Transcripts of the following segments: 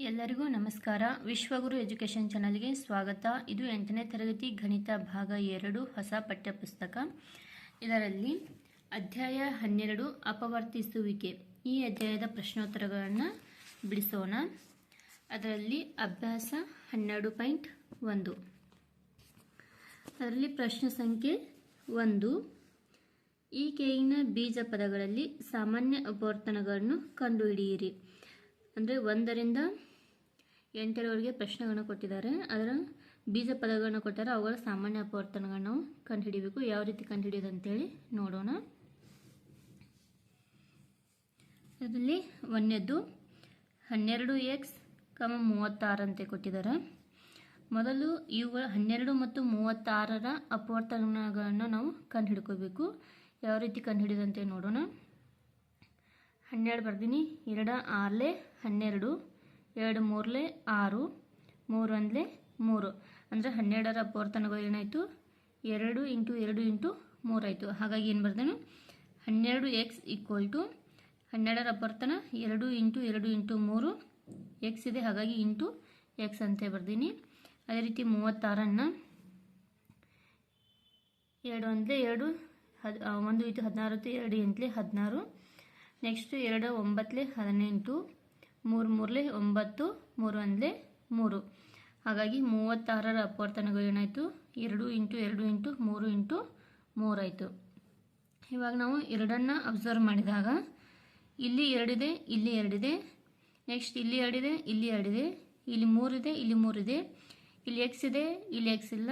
ಎಲ್ಲರಿಗೂ ನಮಸ್ಕಾರ. ವಿಶ್ವಗುರು ಎಜುಕೇಷನ್ ಚಾನಲ್ಗೆ ಸ್ವಾಗತ. ಇದು ಎಂಟನೇ ತರಗತಿ ಗಣಿತ ಭಾಗ ಎರಡು, ಹೊಸ ಪಠ್ಯಪುಸ್ತಕ. ಇದರಲ್ಲಿ ಅಧ್ಯಾಯ ಹನ್ನೆರಡು, ಅಪವರ್ತಿಸುವಿಕೆ. ಈ ಅಧ್ಯಾಯದ ಪ್ರಶ್ನೋತ್ತರಗಳನ್ನು ಬಿಡಿಸೋಣ. ಅದರಲ್ಲಿ ಅಭ್ಯಾಸ ಹನ್ನೆರಡು ಪಾಯಿಂಟ್ ಒಂದು. ಅದರಲ್ಲಿ ಪ್ರಶ್ನೆ ಸಂಖ್ಯೆ ಒಂದು. ಈ ಕೆಳಗಿನ ಬೀಜ ಪದಗಳಲ್ಲಿ ಸಾಮಾನ್ಯ ಅಪವರ್ತನಗಳನ್ನು ಕಂಡುಹಿಡಿಯಿರಿ. ಅಂದರೆ ಒಂದರಿಂದ ಎಂಟರವರೆಗೆ ಪ್ರಶ್ನೆಗಳನ್ನ ಕೊಟ್ಟಿದ್ದಾರೆ. ಅದರ ಬೀಜ ಪದಗಳನ್ನ ಕೊಟ್ಟಾರೆ ಅವುಗಳ ಸಾಮಾನ್ಯ ಅಪವರ್ತನಗಳನ್ನು ನಾವು ಕಂಡುಹಿಡಿಬೇಕು. ಯಾವ ರೀತಿ ಕಂಡುಹಿಡಿಯೋದು ಅಂತೇಳಿ ನೋಡೋಣ. ಅದರಲ್ಲಿ ಒಂದನೇದ್ದು ಹನ್ನೆರಡು ಎಕ್ಸ್ ಕಮ ಮೂವತ್ತಾರು ಅಂತ ಕೊಟ್ಟಿದ್ದಾರೆ. ಮೊದಲು ಇವುಗಳ ಹನ್ನೆರಡು ಮತ್ತು ಮೂವತ್ತಾರರ ಅಪವರ್ತನಗಳನ್ನು ನಾವು ಕಂಡುಹಿಡ್ಕೋಬೇಕು. ಯಾವ ರೀತಿ ಕಂಡುಹಿಡಿಯೋದಂತೆ ನೋಡೋಣ. ಹನ್ನೆರಡು ಬರ್ತೀನಿ ಎರಡು ಆರ್ಲೆ ಹನ್ನೆರಡು. ಎರಡು ಮೂರಲೆ ಆರು, ಮೂರು ಒಂದಲೆ ಮೂರು. ಅಂದರೆ ಹನ್ನೆರಡರ ಅಪವರ್ತನಗಳು ಏನಾಯಿತು? ಎರಡು ಇಂಟು ಎರಡು ಇಂಟು ಮೂರಾಯಿತು. ಹಾಗಾಗಿ ಏನು ಬರ್ದೇನು? ಹನ್ನೆರಡು ಎಕ್ಸ್ ಈಕ್ವಲ್ ಟು ಹನ್ನೆರಡರ ಅಪವರ್ತನ ಎರಡು ಇಂಟು ಎರಡು ಇಂಟು ಮೂರು ಎಕ್ಸ್ ಇದೆ. ಹಾಗಾಗಿ ಇಂಟು ಎಕ್ಸ್ ಅಂತ ಬರ್ದೀನಿ. ಅದೇ ರೀತಿ ಮೂವತ್ತಾರನ್ನು ಎರಡು ಒಂದಲೇ ಎರಡು, ಹದ್ ಒಂದು ಇತ್ತು ಹದಿನಾರು ಎರಡು ಎಂಟ್ಲೆ ಹದಿನಾರು. ನೆಕ್ಸ್ಟ್ ಎರಡು ಒಂಬತ್ತಲೆ ಹದಿನೆಂಟು. ಮೂರು ಮೂರಲೆ ಒಂಬತ್ತು, ಮೂರು ಒಂದಲೆ ಮೂರು. ಹಾಗಾಗಿ ಮೂವತ್ತಾರರ ಅಪವರ್ತನಗಳು ಏನಾಯಿತು? ಎರಡು ಇಂಟು ಎರಡು ಇಂಟು ಮೂರು ಇಂಟು ಮೂರಾಯಿತು ಇವಾಗ ನಾವು ಎರಡನ್ನು ಅಬ್ಸರ್ವ್ ಮಾಡಿದಾಗ ಇಲ್ಲಿ ಎರಡಿದೆ ಇಲ್ಲಿ ಎರಡಿದೆ. ನೆಕ್ಸ್ಟ್ ಇಲ್ಲಿ ಎರಡಿದೆ ಇಲ್ಲಿ ಎರಡಿದೆ. ಇಲ್ಲಿ ಮೂರಿದೆ ಇಲ್ಲಿ ಮೂರಿದೆ. ಇಲ್ಲಿ ಎಕ್ಸ್ ಇದೆ, ಇಲ್ಲಿ ಎಕ್ಸ್ ಇಲ್ಲ.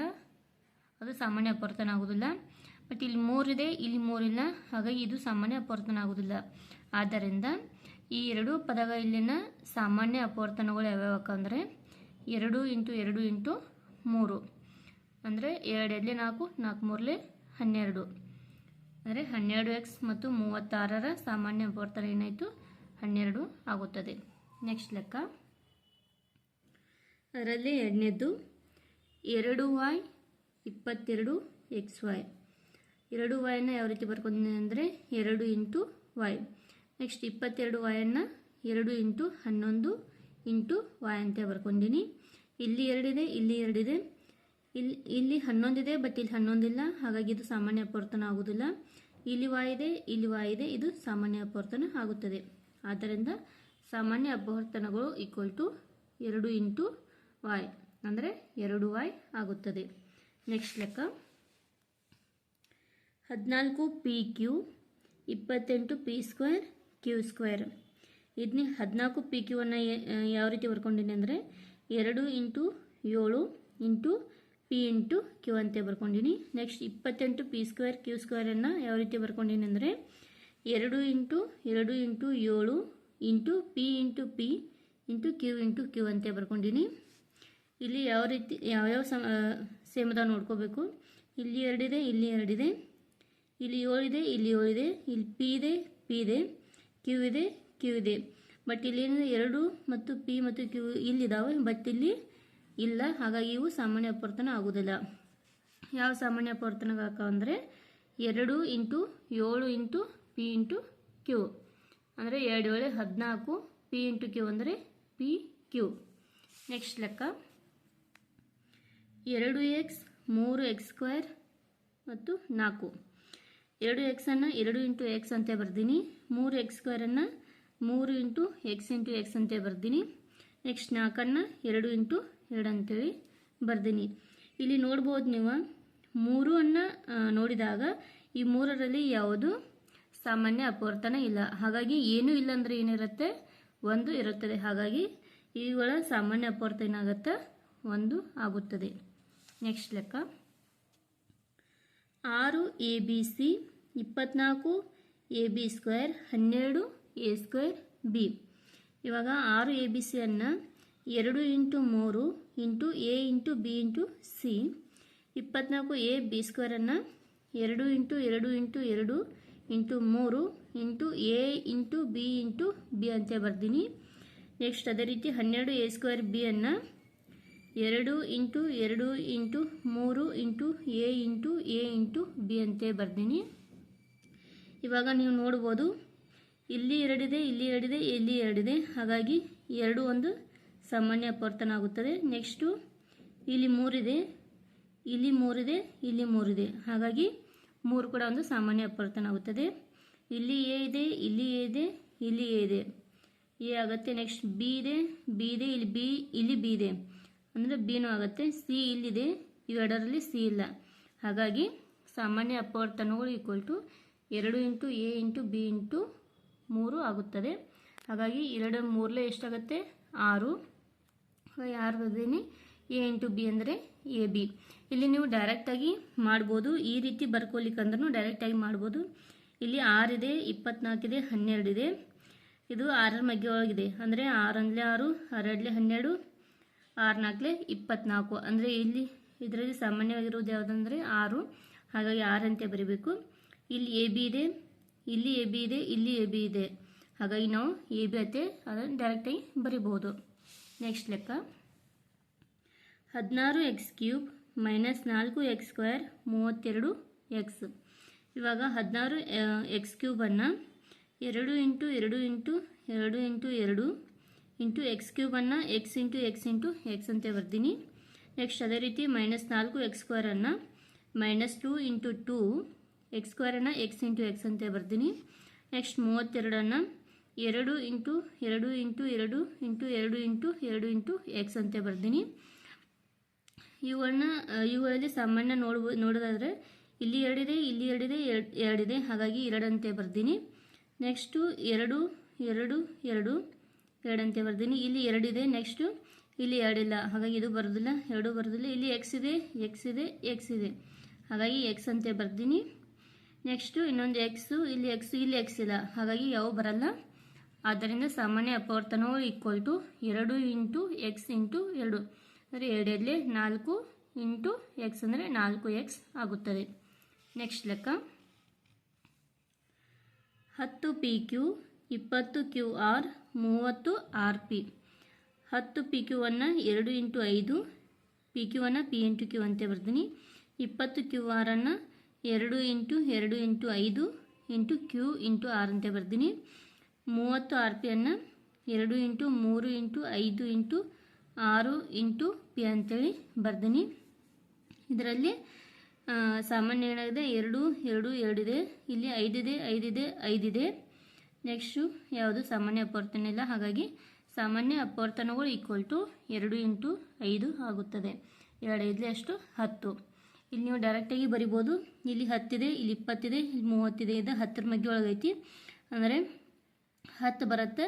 ಅದು ಸಾಮಾನ್ಯ ಅಪವರ್ತನ ಆಗೋದಿಲ್ಲ. ಬಟ್ ಇಲ್ಲಿ ಮೂರಿದೆ, ಇಲ್ಲಿ ಮೂರಿಲ್ಲ. ಹಾಗಾಗಿ ಇದು ಸಾಮಾನ್ಯ ಅಪವರ್ತನ ಆಗೋದಿಲ್ಲ. ಆದ್ದರಿಂದ ಈ ಎರಡು ಪದಗ ಇಲ್ಲಿನ ಸಾಮಾನ್ಯ ಅಪವರ್ತನಗಳು ಯಾವ್ಯಾವಕ್ಕಂದರೆ ಎರಡು ಇಂಟು ಎರಡು ಇಂಟು ಮೂರು. ಅಂದರೆ ಎರಡು ಎಲ್ಲಿ ನಾಲ್ಕು ನಾಲ್ಕು ಮೂರಲ್ಲಿ ಹನ್ನೆರಡು. ಅಂದರೆ ಹನ್ನೆರಡು ಎಕ್ಸ್ ಮತ್ತು ಮೂವತ್ತಾರರ ಸಾಮಾನ್ಯ ಅಪವರ್ತನ ಏನಾಯಿತು? ಹನ್ನೆರಡು ಆಗುತ್ತದೆ. ನೆಕ್ಸ್ಟ್ ಲೆಕ್ಕ. ಅದರಲ್ಲಿ ಎರಡನೇದ್ದು ಎರಡು ವಾಯ್ ಇಪ್ಪತ್ತೆರಡು ಎಕ್ಸ್ ವೈ ಎರಡು ವೈನ ಯಾವ ರೀತಿ ಬರ್ಕೊಂಡಿದ್ದೀನಿ ಅಂದರೆ ಎರಡು ಇಂಟು ವಾಯ್ ನೆಕ್ಸ್ಟ್ ಇಪ್ಪತ್ತೆರಡು ವಾಯನ್ನು ಎರಡು ಇಂಟು ಹನ್ನೊಂದು ಇಂಟು ವಾಯ್ ಅಂತ ಬರ್ಕೊಂಡಿನಿ. ಇಲ್ಲಿ ಎರಡಿದೆ ಇಲ್ಲಿ ಎರಡಿದೆ. ಇಲ್ಲಿ ಇಲ್ಲಿ ಹನ್ನೊಂದಿದೆ, ಬಟ್ ಇಲ್ಲಿ ಹನ್ನೊಂದಿಲ್ಲ. ಹಾಗಾಗಿ ಇದು ಸಾಮಾನ್ಯ ಅಪವರ್ತನ ಆಗುವುದಿಲ್ಲ ಇಲ್ಲಿ ವಾಯ್ ಇದೆ ಇಲ್ಲಿ ವಾಯ್ ಇದೆ ಇದು ಸಾಮಾನ್ಯ ಅಪವರ್ತನ ಆಗುತ್ತದೆ. ಆದ್ದರಿಂದ ಸಾಮಾನ್ಯ ಅಪವರ್ತನಗಳು ಈಕ್ವಲ್ ಟು ಎರಡು ಇಂಟು ವಾಯ್ ಅಂದರೆ ಎರಡು ವಾಯ್ ಆಗುತ್ತದೆ. ನೆಕ್ಸ್ಟ್ ಲೆಕ್ಕ. ಹದಿನಾಲ್ಕು ಪಿ ಕ್ಯೂ ಇಪ್ಪತ್ತೆಂಟು ಪಿ ಸ್ಕ್ವೇರ್ ಕ್ಯೂ ಸ್ಕ್ವೇರ್. ಇದನ್ನೇ ಹದಿನಾಲ್ಕು ಪಿ ಕ್ಯೂವನ್ನು ಯಾವ ರೀತಿ ಬರ್ಕೊಂಡಿನಿ ಅಂದರೆ ಎರಡು ಇಂಟು ಏಳು ಇಂಟು ಪಿ ಇಂಟು ಕ್ಯೂ ಅಂತ ಬರ್ಕೊಂಡಿನಿ. ನೆಕ್ಸ್ಟ್ ಇಪ್ಪತ್ತೆಂಟು ಪಿ ಸ್ಕ್ವೇರ್ ಕ್ಯೂ ಸ್ಕ್ವೇರನ್ನು ಯಾವ ರೀತಿ ಬರ್ಕೊಂಡಿನಿ ಅಂದರೆ ಎರಡು ಇಂಟು ಎರಡು ಇಂಟು ಏಳು into P into P into Q into Q ಅಂತ ಬರ್ಕೊಂಡಿನಿ. ಇಲ್ಲಿ ಯಾವ ರೀತಿ ಯಾವ್ಯಾವ ಸಮ ಸೇಮದ ನೋಡ್ಕೋಬೇಕು. ಇಲ್ಲಿ ಎರಡಿದೆ ಇಲ್ಲಿ ಎರಡಿದೆ. ಇಲ್ಲಿ ಏಳಿದೆ ಇಲ್ಲಿ ಏಳಿದೆ. ಇಲ್ಲಿ ಪಿ ಇದೆ ಪಿ ಇದೆ. ಕ್ಯೂ ಇದೆ ಕ್ಯೂ ಇದೆ. ಬಟ್ ಇಲ್ಲಿ ಎರಡು ಮತ್ತು ಪಿ ಮತ್ತು ಕ್ಯೂ ಇಲ್ಲಿದ್ದಾವೆ ಬಟ್ ಇಲ್ಲಿ ಇಲ್ಲ. ಹಾಗಾಗಿ ಇವು ಸಾಮಾನ್ಯ ಅಪವರ್ತನ ಆಗುವುದಿಲ್ಲ. ಯಾವ ಸಾಮಾನ್ಯ ಅಪವರ್ತನಗಾಕ ಅಂದರೆ ಎರಡು ಇಂಟು ಏಳು ಇಂಟು ಪಿ ಇಂಟು ಕ್ಯೂ ಅಂದರೆ ಎರಡು ಏಳು ಹದಿನಾಲ್ಕು ಪಿ ಇಂಟು ಕ್ಯೂ ಅಂದರೆ ಪಿ ಕ್ಯೂ ನೆಕ್ಸ್ಟ್ ಲೆಕ್ಕ. ಎರಡು ಎಕ್ಸ್ ಮೂರು ಎಕ್ಸ್ ಸ್ಕ್ವೇರ್ ಮತ್ತು ನಾಲ್ಕು. ಎರಡು ಎಕ್ಸನ್ನು ಎರಡು ಇಂಟು ಎಕ್ಸ್ ಅಂತ ಬರ್ದೀನಿ. ಮೂರು ಎಕ್ಸ್ ಸ್ಕ್ವೇರನ್ನು ಮೂರು ಇಂಟು ಎಕ್ಸ್ ಇಂಟು ಎಕ್ಸ್ ಅಂತ ಬರ್ದೀನಿ. ನೆಕ್ಸ್ಟ್ ನಾಲ್ಕನ್ನು ಎರಡು ಇಂಟು ಎರಡು ಅಂತೇಳಿ ಬರ್ದೀನಿ. ಇಲ್ಲಿ ನೋಡ್ಬೋದು ನೀವು, ಮೂರು ಅನ್ನ ನೋಡಿದಾಗ ಈ ಮೂರರಲ್ಲಿ ಯಾವುದು ಸಾಮಾನ್ಯ ಅಪವರ್ತನ ಇಲ್ಲ. ಹಾಗಾಗಿ ಏನೂ ಇಲ್ಲ ಏನಿರುತ್ತೆ? ಒಂದು ಇರುತ್ತದೆ. ಹಾಗಾಗಿ ಇವುಗಳ ಸಾಮಾನ್ಯ ಅಪವರ್ತನ ಏನಾಗುತ್ತೆ? ಒಂದು ಆಗುತ್ತದೆ. ನೆಕ್ಸ್ಟ್ ಲೆಕ್ಕ. ಆರು ಎ ಬಿ ಸಿ ಇಪ್ಪತ್ನಾಲ್ಕು, ಎ ಬಿ ಸ್ಕ್ವೇರ್, ಹನ್ನೆರಡು, ಎ ಸ್ಕ್ವೇರ್, ಬಿ. ಇವಾಗ ಆರು ಎ ಬಿ ಸಿಯನ್ನು ಎರಡು ಇಂಟು ಮೂರು into A into B into C. ಇಪ್ಪತ್ನಾಲ್ಕು ಎ ಬಿ ಸ್ಕ್ವೇರನ್ನು ಎರಡು ಇಂಟು ಎರಡು ಇಂಟು ಎರಡು ಇಂಟು ಮೂರು into A into B into B ಅಂತ ಬರ್ತೀನಿ ನೆಕ್ಸ್ಟ್ ಅದೇ ರೀತಿ ಹನ್ನೆರಡು ಎ ಸ್ಕ್ವೇರ್ ಬಿ ಅನ್ನು ಎರಡು ಇಂಟು ಎರಡು ಇಂಟು ಮೂರು into A into A into B ಅಂತ ಬರ್ತೀನಿ ಇವಾಗ ನೀವು ನೋಡ್ಬೋದು, ಇಲ್ಲಿ ಎರಡಿದೆ ಇಲ್ಲಿ ಎರಡಿದೆ ಇಲ್ಲಿ ಎರಡಿದೆ. ಹಾಗಾಗಿ ಎರಡು ಒಂದು ಸಾಮಾನ್ಯ ಅಪವರ್ತನ ಆಗುತ್ತದೆ ನೆಕ್ಸ್ಟು ಇಲ್ಲಿ ಮೂರಿದೆ ಇಲ್ಲಿ ಮೂರಿದೆ ಇಲ್ಲಿ ಮೂರಿದೆ. ಹಾಗಾಗಿ ಮೂರು ಕೂಡ ಒಂದು ಸಾಮಾನ್ಯ ಅಪವರ್ತನ ಆಗುತ್ತದೆ ಇಲ್ಲಿ ಎ ಇದೆ, ಇಲ್ಲಿ ಎ ಇದೆ, ಇಲ್ಲಿ ಎ ಇದೆ. ಎ ಆಗುತ್ತೆ ನೆಕ್ಸ್ಟ್ ಬಿ ಇದೆ ಬಿ ಇದೆ, ಇಲ್ಲಿ ಬಿ ಇಲ್ಲಿ ಬಿ ಇದೆ. ಅಂದರೆ ಬಿನೂ ಆಗುತ್ತೆ. ಸಿ ಇಲ್ಲಿದೆ, ಇವೆರಡರಲ್ಲಿ ಸಿ ಇಲ್ಲ. ಹಾಗಾಗಿ ಸಾಮಾನ್ಯ ಅಪವರ್ತನಗಳು ಈಕ್ವಲ್ ಟು ಎರಡು into A into B into ಮೂರು ಆಗುತ್ತದೆ. ಹಾಗಾಗಿ ಎರಡು ಮೂರಲೆ ಎಷ್ಟಾಗುತ್ತೆ? ಆರು. ಆರು ಬರ್ತೀನಿ ಎ ಇಂಟು ಬಿ ಅಂದರೆ ಎ ಬಿ. ಇಲ್ಲಿ ನೀವು ಡೈರೆಕ್ಟಾಗಿ ಮಾಡ್ಬೋದು. ಈ ರೀತಿ ಬರ್ಕೊಲಿಕ್ಕಂದ್ರೂ ಡೈರೆಕ್ಟಾಗಿ ಮಾಡ್ಬೋದು. ಇಲ್ಲಿ ಆರಿದೆ ಇಪ್ಪತ್ನಾಲ್ಕಿದೆ ಹನ್ನೆರಡಿದೆ ಇದು ಆರರ ಮಗ್ಗೆ ಅಂದರೆ ಆರಂದ್ಲೆ ಆರು ಆರಡ್ಲೆ ಹನ್ನೆರಡು, ಆರು ನಾಲ್ಕಲೆ ಇಪ್ಪತ್ನಾಲ್ಕು. ಅಂದರೆ ಇಲ್ಲಿ ಇದರಲ್ಲಿ ಸಾಮಾನ್ಯವಾಗಿರೋದು ಯಾವುದಂದರೆ ಆರು. ಹಾಗಾಗಿ ಆರಂತೆ ಬರೀಬೇಕು. ಇಲ್ಲಿ ಎ ಬಿ ಇದೆ, ಇಲ್ಲಿ ಎ ಬಿ ಇದೆ, ಇಲ್ಲಿ ಎ ಬಿ ಇದೆ. ಹಾಗಾಗಿ ನಾವು ಎ ಬಿ ಅತ್ತೆ ಅದನ್ನು ಡೈರೆಕ್ಟಾಗಿ ಬರಿಬೋದು ನೆಕ್ಸ್ಟ್ ಲೆಕ್ಕ. ಹದಿನಾರು ಎಕ್ಸ್ ಕ್ಯೂಬ್ ಮೈನಸ್ ನಾಲ್ಕು ಎಕ್ಸ್ ಸ್ಕ್ವೇರ್ ಮೂವತ್ತೆರಡು ಎಕ್ಸ್ ಇವಾಗ ಹದಿನಾರು ಎಕ್ಸ್ ಕ್ಯೂಬನ್ನು ಎರಡು ಇಂಟು ಎರಡು ಇಂಟು ಎರಡು ಇಂಟು ಎರಡು into X ಕ್ಯೂಬನ್ನು x into x into x ಅಂತ ಬರ್ತೀನಿ ನೆಕ್ಸ್ಟ್ ಅದೇ ರೀತಿ ಮೈನಸ್ ನಾಲ್ಕು X ಸ್ಕ್ವೇರನ್ನು minus two into two x ಸ್ಕ್ವೇರನ್ನು X into X ಅಂತ ಬರ್ತೀನಿ ನೆಕ್ಸ್ಟ್ ಮೂವತ್ತೆರಡನ್ನು ಎರಡು ಇಂಟು ಎರಡು ಇಂಟು ಎರಡು ಇಂಟು ಎರಡು ಇಂಟು ಎರಡು ಇಂಟು ಎಕ್ಸ್ ಅಂತ ಬರ್ತೀನಿ ಇವುಗಳನ್ನ, ಇವುಗಳಲ್ಲಿ ಸಾಮಾನ್ಯ ನೋಡ್ಬೋದು ನೋಡೋದಾದರೆ ಇಲ್ಲಿ ಎರಡಿದೆ ಇಲ್ಲಿ ಎರಡಿದೆ ಎರಡು ಎರಡಿದೆ, ಹಾಗಾಗಿ ಎರಡಂತೆ ಬರ್ತೀನಿ ನೆಕ್ಸ್ಟು ಎರಡು ಎರಡು ಎರಡು, ಎರಡಂತೆ ಬರ್ತೀನಿ ಇಲ್ಲಿ ಎರಡಿದೆ ನೆಕ್ಸ್ಟು ಇಲ್ಲಿ ಎರಡಿಲ್ಲ. ಹಾಗಾಗಿ ಇದು ಬರೋದಿಲ್ಲ, ಎರಡು ಬರೋದಿಲ್ಲ. ಇಲ್ಲಿ ಎಕ್ಸ್ ಇದೆ ಎಕ್ಸ್ ಇದೆ ಎಕ್ಸ್ ಇದೆ. ಹಾಗಾಗಿ ಎಕ್ಸ್ ಅಂತೆ ಬರ್ತೀನಿ ನೆಕ್ಸ್ಟು ಇನ್ನೊಂದು ಎಕ್ಸು, ಇಲ್ಲಿ ಎಕ್ಸು, ಇಲ್ಲಿ ಎಕ್ಸ್ ಇಲ್ಲ. ಹಾಗಾಗಿ ಯಾವ ಬರಲ್ಲ. ಆದ್ದರಿಂದ ಸಾಮಾನ್ಯ ಅಪವರ್ತನವು ಈಕ್ವಲ್ ಟು ಎರಡು ಇಂಟು ಎಕ್ಸ್ ಇಂಟು ಎರಡು. ಅಂದರೆ ಎರಡಲ್ಲಿ ನಾಲ್ಕು ಇಂಟು ಎಕ್ಸ್ ಅಂದರೆ ನಾಲ್ಕು ಎಕ್ಸ್ ಆಗುತ್ತದೆ. ನೆಕ್ಸ್ಟ್ ಲೆಕ್ಕ. ಹತ್ತು ಪಿ ಕ್ಯೂ, ಇಪ್ಪತ್ತು ಕ್ಯೂ ಆರ್, ಮೂವತ್ತು ಆರ್ ಪಿ. ಹತ್ತು ಪಿ ಕ್ಯೂವನ್ನು ಎರಡು ಇಂಟು ಐದು, ಪಿ ಕ್ಯೂವನ್ನು ಪಿ ಇಂಟು ಕ್ಯೂ ಅಂತ ಬರ್ತೀನಿ ಇಪ್ಪತ್ತು ಕ್ಯೂ ಆರನ್ನು ಎರಡು ಇಂಟು ಎರಡು ಇಂಟು ಐದು ಇಂಟು ಕ್ಯೂ ಇಂಟು ಆರ್ ಅಂತ ಬರ್ತೀನಿ ಮೂವತ್ತು ಆರ್ ಪಿಯನ್ನು ಎರಡು ಇಂಟು ಮೂರು ಇಂಟು ಐದು ಇಂಟು ಆರು ಇಂಟು ಪಿ ಅಂತೇಳಿ ಬರ್ತೀನಿ ಇದರಲ್ಲಿ ಸಾಮಾನ್ಯ ಏನಾಗಿದೆ? ಎರಡು ಎರಡು, ಎರಡಿದೆ. ಇಲ್ಲಿ ಐದಿದೆ ಐದಿದೆ ಐದಿದೆ. ನೆಕ್ಸ್ಟು ಯಾವುದು? ಸಾಮಾನ್ಯ ಅಪವರ್ತನ ಇಲ್ಲ. ಹಾಗಾಗಿ ಸಾಮಾನ್ಯ ಅಪವರ್ತನಗಳು ಈಕ್ವಲ್ ಟು ಎರಡು ಇಂಟು ಐದು ಆಗುತ್ತದೆ. ಎರಡು ಐದಲೇ ಅಷ್ಟು ಹತ್ತು. ಇಲ್ಲಿ ನೀವು ಡೈರೆಕ್ಟಾಗಿ ಬರಿಬೋದು. ಇಲ್ಲಿ ಹತ್ತಿದೆ, ಇಲ್ಲಿ ಇಪ್ಪತ್ತಿದೆ, ಇಲ್ಲಿ ಮೂವತ್ತಿದೆ ಇದು ಹತ್ತರ ಮಗ್ಗೆ ಒಳಗೈತಿ. ಅಂದರೆ ಹತ್ತು ಬರುತ್ತೆ.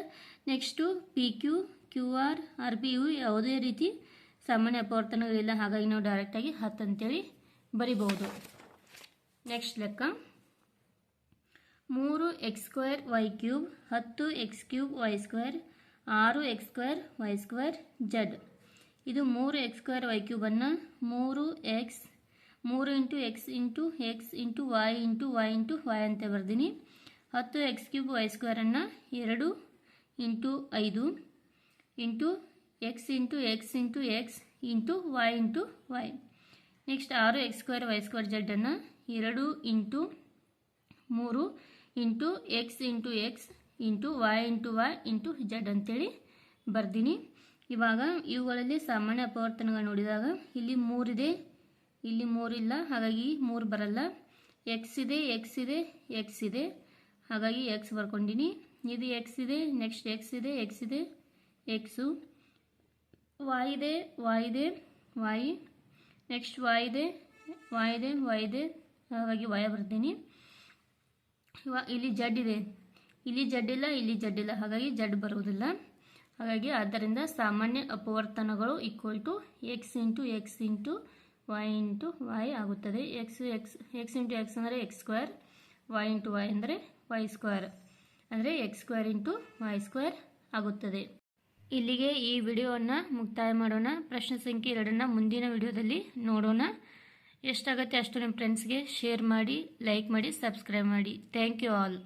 Next p q q r r p ಇವು ಯಾವುದೇ ರೀತಿ ಸಾಮಾನ್ಯ ಅಪವರ್ತನಗಳಿಲ್ಲ. ಹಾಗಾಗಿ ನಾವು ಡೈರೆಕ್ಟಾಗಿ ಹತ್ತು ಅಂತೇಳಿ ಬರಿಬಹುದು ನೆಕ್ಸ್ಟ್ ಲೆಕ್ಕ. ಮೂರು ಎಕ್ಸ್ ಸ್ಕ್ವೇರ್ ವೈ ಕ್ಯೂಬ್ ಹತ್ತು ಎಕ್ಸ್ ಕ್ಯೂಬ್ ವೈ ಸ್ಕ್ವೇರ್ ಆರು x square y square z ಇದು ಮೂರು ಎಕ್ಸ್ ಸ್ಕ್ವೇರ್ ವೈ ಕ್ಯೂಬನ್ನು ಮೂರು ಎಕ್ಸ್ ಮೂರು into x into x into y into y into y ಅಂತ ಬರ್ತೀನಿ ಹತ್ತು ಎಕ್ಸ್ ಕ್ಯೂಬ್ ವೈ ಸ್ಕ್ವೇರನ್ನು ಎರಡು ಇಂಟು ಐದು into x into x into x into y into y. Next ಆರು ಎಕ್ಸ್ ಸ್ಕ್ವೇರ್ ವೈ ಸ್ಕ್ವೇರ್ ಜಡ್ಡನ್ನು ಎರಡು ಇಂಟು ಮೂರು into x into x into y into y into z ಅಂತೇಳಿ ಬರ್ತೀನಿ ಇವಾಗ ಇವುಗಳಲ್ಲಿ ಸಾಮಾನ್ಯ ಅಪವರ್ತನಗಳು ನೋಡಿದಾಗ ಇಲ್ಲಿ ಮೂರಿದೆ ಇಲ್ಲಿ ಮೂರಿಲ್ಲ ಹಾಗಾಗಿ ಮೂರು ಬರಲ್ಲ. ಎಕ್ಸ್ ಇದೆ ಎಕ್ಸ್ ಇದೆ ಎಕ್ಸ್ ಇದೆ. ಹಾಗಾಗಿ ಎಕ್ಸ್ ಬರ್ಕೊಂಡಿನಿ. ಇದು ಎಕ್ಸ್ ಇದೆ ನೆಕ್ಸ್ಟ್ ಎಕ್ಸ್ ಇದೆ ಎಕ್ಸ್ ಇದೆ ಎಕ್ಸು ವಾಯ್ ಇದೆ ವಾಯ್ ಇದೆ ವಾಯ್ ನೆಕ್ಸ್ಟ್ ವಾಯ್ ಇದೆ ವಾಯ್ ಇದೆ ವಾಯ್ ಇದೆ. ಹಾಗಾಗಿ ವಾಯ ಬರ್ತೀನಿ ಇವ ಇಲ್ಲಿ ಜಡ್ ಇದೆ. ಇಲ್ಲಿ ಜಡ್ ಇಲ್ಲ, ಇಲ್ಲಿ ಜಡ್ ಇಲ್ಲ. ಹಾಗಾಗಿ ಜಡ್ ಬರುವುದಿಲ್ಲ. ಹಾಗಾಗಿ ಆದ್ದರಿಂದ ಸಾಮಾನ್ಯ ಅಪವರ್ತನಗಳು equal to x into x into y into y ಆಗುತ್ತದೆ. X x x into x ಅಂದರೆ x square y into y ಅಂದರೆ ವೈ ಸ್ಕ್ವೇರ್ ಅಂದರೆ x square into y square ಆಗುತ್ತದೆ. ಇಲ್ಲಿಗೆ ಈ ವಿಡಿಯೋವನ್ನು ಮುಕ್ತಾಯ ಮಾಡೋಣ. ಪ್ರಶ್ನೆ ಸಂಖ್ಯೆ ಎರಡನ್ನು ಮುಂದಿನ ವಿಡಿಯೋದಲ್ಲಿ ನೋಡೋಣ. ಎಷ್ಟಾಗುತ್ತೆ ಅಷ್ಟು ನಿಮ್ಮ ಫ್ರೆಂಡ್ಸ್ಗೆ ಶೇರ್ ಮಾಡಿ ಲೈಕ್ ಮಾಡಿ ಸಬ್ಸ್ಕ್ರೈಬ್ ಮಾಡಿ. Thank you all